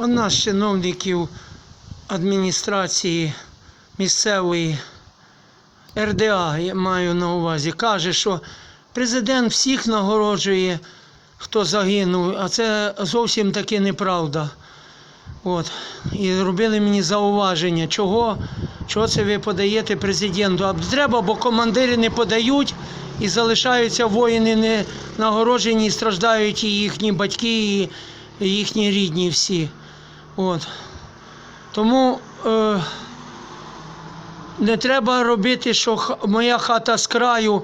Одна з чиновників адміністрації місцевої РДА, я маю на увазі, каже, що президент всіх нагороджує, хто загинув, а це зовсім таки неправда. От. І робили мені зауваження, чого, чого це ви подаєте президенту. А треба, бо командири не подають і залишаються воїни не нагороджені, і страждають і їхні батьки, і їхні рідні всі. От. Тому е, не треба робити, що моя хата з краю,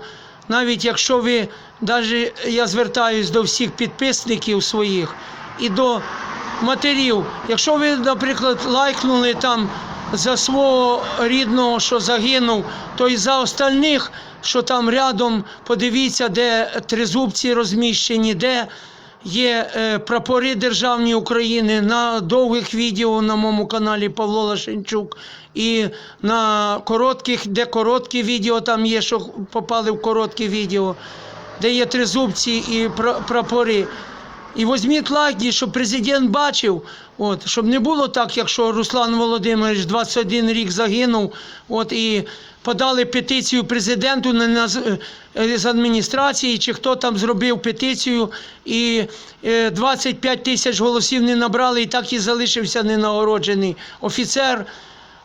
навіть якщо ви, навіть я звертаюсь до всіх підписників своїх і до матерів, якщо ви, наприклад, лайкнули там за свого рідного, що загинув, то і за остальних, що там рядом, подивіться, де тризубці розміщені, де є е, прапори державні України на довгих відео на моєму каналі Павло Лашенчук. І на коротких, де короткі відео там є, що попали в короткі відео, де є тризубці і пра- прапори. І візьміть лайки, щоб президент бачив, от, щоб не було так, якщо Руслан Володимирович 21 рік загинув, от, і подали петицію президенту на, з- е, адміністрації, чи хто там зробив петицію, і е, 25 тисяч голосів не набрали, і так і залишився ненагороджений. Офіцер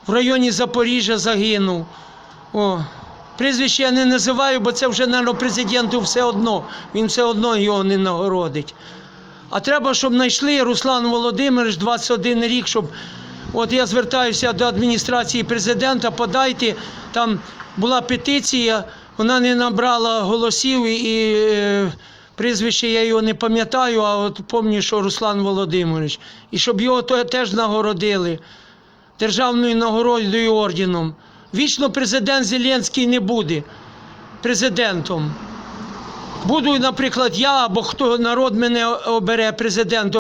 в районі Запоріжжя загинув. О, прізвище я не називаю, бо це вже, мабуть, президенту все одно. Він все одно його не нагородить. А треба, щоб знайшли Руслан Володимирович 21 рік, щоб от я звертаюся до адміністрації президента, подайте, там була петиція, вона не набрала голосів і е, прізвище я його не пам'ятаю, а от пам'ятаю, що Руслан Володимирович. І щоб його теж нагородили державною нагородою орденом. Вічно президент Зеленський не буде президентом. Буду, наприклад, я або хто народ мене обере президентом.